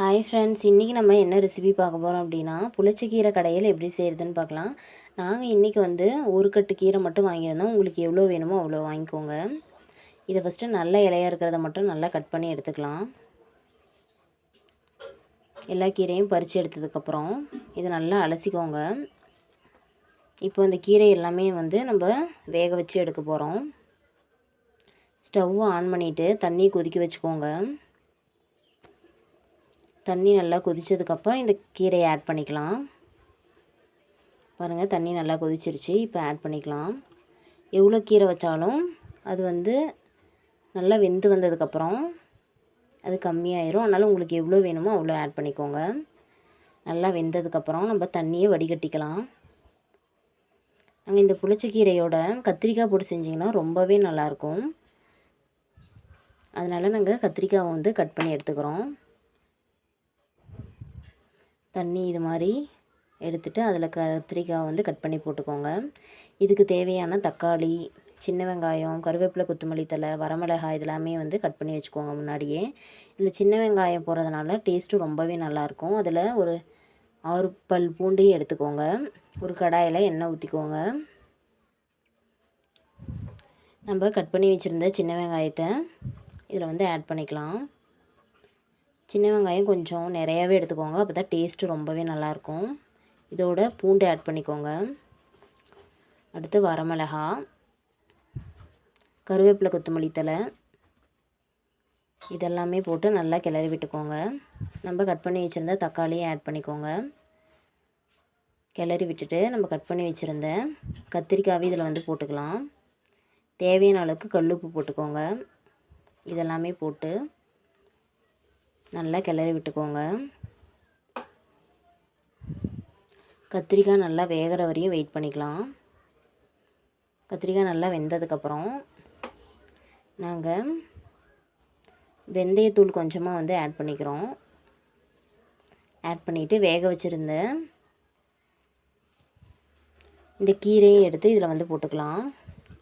Hi friends இன்றைக்கி நம்ம என்ன ரெசிபி பார்க்க போகிறோம் அப்படின்னா புளிச்சக்கீரை கடையில் எப்படி செய்கிறதுன்னு பார்க்கலாம். நாங்கள் இன்றைக்கி வந்து ஒரு கட்டு கீரை மட்டும் வாங்கியிருந்தோம். உங்களுக்கு எவ்வளோ வேணுமோ அவ்வளோ வாங்கிக்கோங்க. இதை ஃபஸ்ட்டு நல்ல இலையாக இருக்கிறத மட்டும் நல்லா கட் பண்ணி எடுத்துக்கலாம். எல்லா கீரையும் பறித்து எடுத்ததுக்கப்புறம் இதை நல்லா அலசிக்கோங்க. இப்போ இந்த கீரை எல்லாமே வந்து நம்ம வேக வச்சு எடுக்க போகிறோம் ஸ்டவ் ஆன் பண்ணிவிட்டு தண்ணி கொதிக்க வச்சுக்கோங்க. தண்ணி நல்லா கொதித்ததுக்கப்புறம் இந்த கீரையை ஆட் பண்ணிக்கலாம். பாருங்கள் தண்ணி நல்லா கொதிச்சிருச்சு. இப்போ ஆட் பண்ணிக்கலாம். எவ்வளோ கீரை வச்சாலும் அது வந்து நல்லா வெந்து வந்ததுக்கப்புறம் அது கம்மியாயிரும். அதனால் உங்களுக்கு எவ்வளோ வேணுமோ அவ்வளோ ஆட் பண்ணிக்கோங்க. நல்லா வெந்ததுக்கப்புறம் நம்ம தண்ணியை வடிகட்டிக்கலாம். நாங்கள் இந்த புளிச்சக்கீரையோட கத்திரிக்காய் போட்டு செஞ்சிங்கன்னா ரொம்பவே நல்லாயிருக்கும் அதனால் நாங்கள் கத்திரிக்காவை வந்து கட் பண்ணி எடுத்துக்கிறோம். தண்ணி இது மாதிரி எடுத்துகிட்டு அதில் கத்திரிக்காய் வந்து கட் பண்ணி போட்டுக்கோங்க. இதுக்கு தேவையான தக்காளி சின்ன வெங்காயம் கருவேப்பிலை கொத்தமல்லி தலை வரமிளகாய் இதெல்லாமே வந்து கட் பண்ணி வச்சுக்கோங்க முன்னாடியே. இதில் சின்ன வெங்காயம் போகிறதுனால டேஸ்ட்டு ரொம்பவே நல்லாயிருக்கும் அதில் ஒரு ஆறு பல் பூண்டையும் எடுத்துக்கோங்க. ஒரு கடாயில் எண்ணெய் ஊற்றிக்கோங்க நம்ம கட் பண்ணி வச்சுருந்த சின்ன வெங்காயத்தை இதில் வந்து ஆட் பண்ணிக்கலாம். சின்ன வெங்காயம் கொஞ்சம் நிறையாவே எடுத்துக்கோங்க. அப்போ தான் டேஸ்ட்டு ரொம்பவே நல்லாயிருக்கும். இதோட பூண்டு ஆட் பண்ணிக்கோங்க. அடுத்து வரமிளகா. கருவேப்பிலை கொத்தமல்லி தலை இதெல்லாமே போட்டு நல்லா கிளறி விட்டுக்கோங்க. நம்ம கட் பண்ணி வச்சுருந்த தக்காளியை ஆட் பண்ணிக்கோங்க. கிளறி விட்டுட்டு நம்ம கட் பண்ணி வச்சுருந்த கத்திரிக்காவே இதில் வந்து போட்டுக்கலாம். தேவையான அளவுக்கு கல்லுப்பு போட்டுக்கோங்க. இதெல்லாமே போட்டு நல்லா கிளறி விட்டுக்கோங்க. கத்திரிக்காய் நல்லா வேகிற வரையும் வெயிட் பண்ணிக்கலாம். கத்திரிக்காய் நல்லா வெந்ததுக்கப்புறம் நாங்கள் வெந்தயத்தூள் கொஞ்சமாக வந்து ஆட் பண்ணிக்கிறோம். ஆட் பண்ணிவிட்டு வேக வச்சுருந்த இந்த கீரையை எடுத்து இதில் வந்து போட்டுக்கலாம்.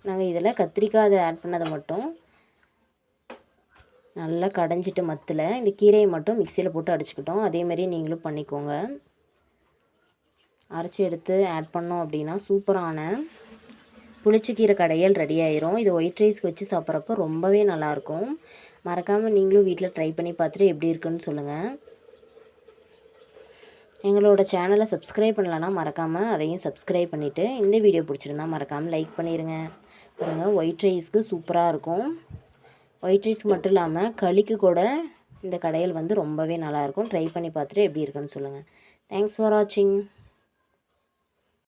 நாங்கள் இதில் கத்திரிக்காய் அதை ஆட் பண்ணதை மட்டும் நல்லா கடைஞ்சிட்டு மத்தில். இந்த கீரையை மட்டும் மிக்சியில் போட்டு அடிச்சுக்கிட்டோம். அதேமாரி நீங்களும் பண்ணிக்கோங்க. அரைச்சி எடுத்து ஆட் பண்ணோம் அப்படின்னா சூப்பரான புளிச்சக்கீரை கடையல் ரெடி ஆயிரும். இது ஒயிட் ரைஸ்க்கு வச்சு சாப்பிட்றப்போ ரொம்பவே நல்லாயிருக்கும். மறக்காமல் நீங்களும் வீட்டில் ட்ரை பண்ணி பார்த்துட்டு எப்படி இருக்குன்னு சொல்லுங்கள் எங்களோட சேனலை சப்ஸ்கிரைப் பண்ணலன்னா மறக்காமல் அதையும் சப்ஸ்கிரைப் பண்ணிவிட்டு இந்த வீடியோ பிடிச்சிருந்தா மறக்காமல் லைக் பண்ணிடுங்க பாருங்கள் ஒயிட் ரைஸ்க்கு சூப்பராக இருக்கும். ஒயிட் ரைஸ்க்கு மட்டும் இல்லாமல் களிக்கு கூட இந்த கடையில் வந்து ரொம்பவே நல்லாயிருக்கும் ட்ரை பண்ணி பார்த்துட்டு எப்படி இருக்குன்னு சொல்லுங்கள் தேங்க்ஸ் ஃபார் வாட்சிங்